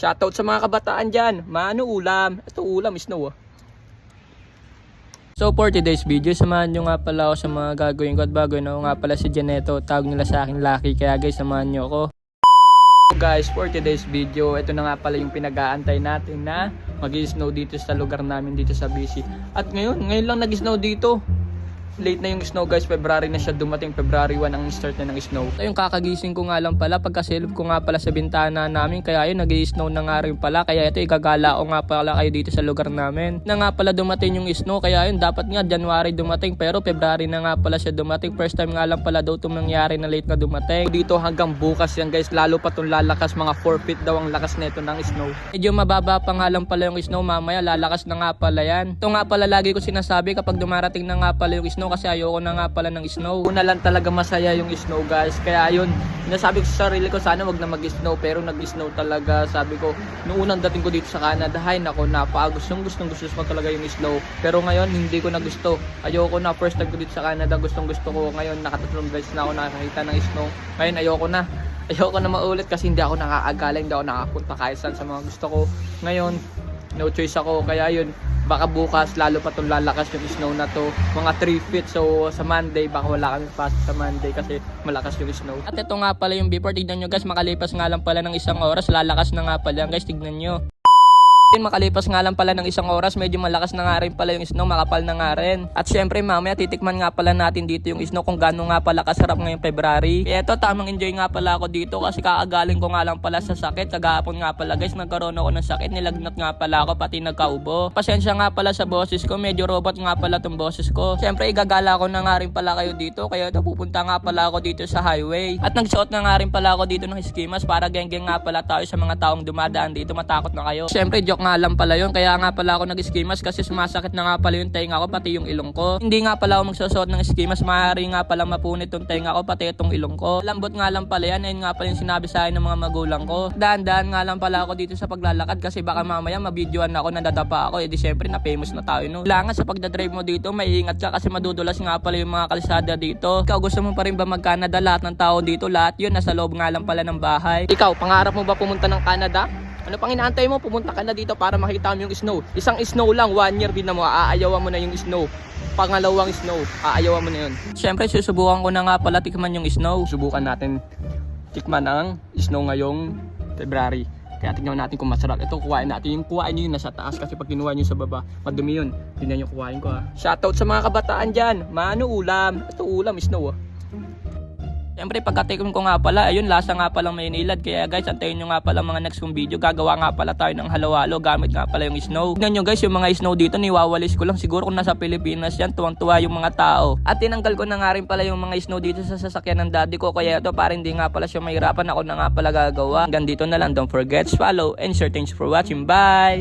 Shoutout sa mga kabataan dyan. Mano ulam? Ito ulam, snow ah. So for today's video, samahan nyo nga pala ako sa mga gagawin ko at bago ako nga pala si Janeto. Tawag nila sa akin Lucky, kaya guys, samahan nyo ako. So guys, for today's video, ito na nga pala yung pinag-aantay natin na mag snow dito sa lugar namin dito sa BC. At ngayon, ngayon lang nag-snow dito. Late na yung snow guys, February na siya dumating, February 1 ang start na ng snow. Ito yung kakagising ko nga lang pala, pagkasilip ko nga pala sa bintana namin, kaya yun nag-snow na nga rin pala, kaya ito igagala ko nga pala kayo dito sa lugar namin. Na nga pala dumating yung snow, kaya yun dapat nga January dumating, pero February na nga pala siya dumating. First time nga lang pala daw itong nangyari na late na dumating. Dito hanggang bukas yan guys, lalo pa itong lalakas, mga 4 feet daw ang lakas nito ng snow. Medyo mababa pa nga lang pala yung snow, mamaya lalakas na nga pala yan. Ito nga pala lagi ko sinasabi kapag dumarating na nga pala yung snow kasi ayoko na nga pala ng snow. Una lang talaga masaya yung snow guys. Kaya ayun, nasabi ko sa sarili ko sana wag na mag-snow pero nag-snow talaga. Sabi ko, nung unang dating ko dito sa Canada, hay nako, napakagustong gustong gusto ko talaga yung snow. Pero ngayon, hindi ko na gusto. Ayoko na, first time ko dito sa Canada, gustong gusto ko. Ngayon, nakatatlong beses na ako nakakita ng snow. Ngayon, ayoko na. Ayoko na maulit kasi hindi ako nakakagala, hindi ako nakapunta kahit saan sa mga gusto ko. Ngayon, no choice ako. Kaya yun, baka bukas lalo pa itong lalakas yung snow na to. Mga 3 feet so sa Monday baka wala kami pasok sa Monday kasi malakas yung snow. At ito nga pala yung before. Tignan nyo guys makalipas nga lang pala ng isang oras lalakas na nga pala. Guys tignan nyo makalipas nga lang pala ng isang oras, medyo malakas na nga rin pala yung snow, makapal na nga rin. At syempre mamaya titikman nga pala natin dito yung snow kung gaano nga pala kasarap ngayong February. Kaya eto, tamang enjoy nga pala ako dito kasi kakagaling ko nga lang pala sa sakit. Kagahapon nga pala guys, nagkaroon ako ng sakit, nilagnat nga pala ako, pati nagkaubo. Pasensya nga pala sa boses ko, medyo robot nga pala tong boses ko. Syempre igagala ko na nga rin pala kayo dito, kaya ito pupunta nga pala ako dito sa highway. At nagsuot na nga rin pala ako dito ng skimas para geng-geng nga pala tayo sa mga taong dumadaan dito, matakot na kayo. Syempre joke nga lang pala yun, kaya nga pala ako nag-skimas kasi sumasakit na nga pala yung tenga ko, pati yung ilong ko. Hindi nga pala ako magsusuot ng skimas, maaari nga pala mapunit yung tenga ko, pati itong ilong ko. Lambot nga lang pala yan, ayun nga pala yung sinabi sa akin ng mga magulang ko. Daan-daan nga lang pala ako dito sa paglalakad kasi baka mamaya mabidyoan ako, nadadapa ako, edi syempre na famous na tayo no. Kailangan sa pagdadrive mo dito, may ingat ka kasi madudulas nga pala yung mga kalsada dito. Ikaw gusto mo pa rin ba mag-Canada? Lahat ng tao dito, lahat yun, nasa loob nga lang pala ng bahay. Ikaw, pangarap mo ba pumunta ng Canada? Ano pang inaantay mo? Pumunta ka na dito para makita mo yung snow. Isang snow lang, one year din na mo, aayawan mo na yung snow. Pangalawang snow, aayawan mo na yun. Siyempre, susubukan ko na nga pala tikman yung snow. Subukan natin tikman ang snow ngayong February. Kaya tingnan natin kung masarap. Ito, kuhain natin. Yung kuhain nyo yun nasa taas kasi pag kinuha nyo sa baba, madumi yun. Tingnan yung kuhain ko ha. Shoutout sa mga kabataan dyan. Mano ulam. Ito ulam, snow ah. Siyempre pagkatikim ko nga pala, ayun lasa nga pala may nilad. Kaya guys, antayin nyo nga pala mga next kong video. Gagawa nga pala tayo ng halo-halo gamit nga pala yung snow. Tignan nyo guys, yung mga snow dito niwawalis ko lang. Siguro kung nasa Pilipinas yan, tuwang-tuwa yung mga tao. At tinanggal ko na nga rin pala yung mga snow dito sa sasakyan ng daddy ko. Kaya ito para hindi nga pala siya mahirapan ako na nga pala gagawa. Hanggang dito na lang. Don't forget follow and share. Thanks for watching. Bye!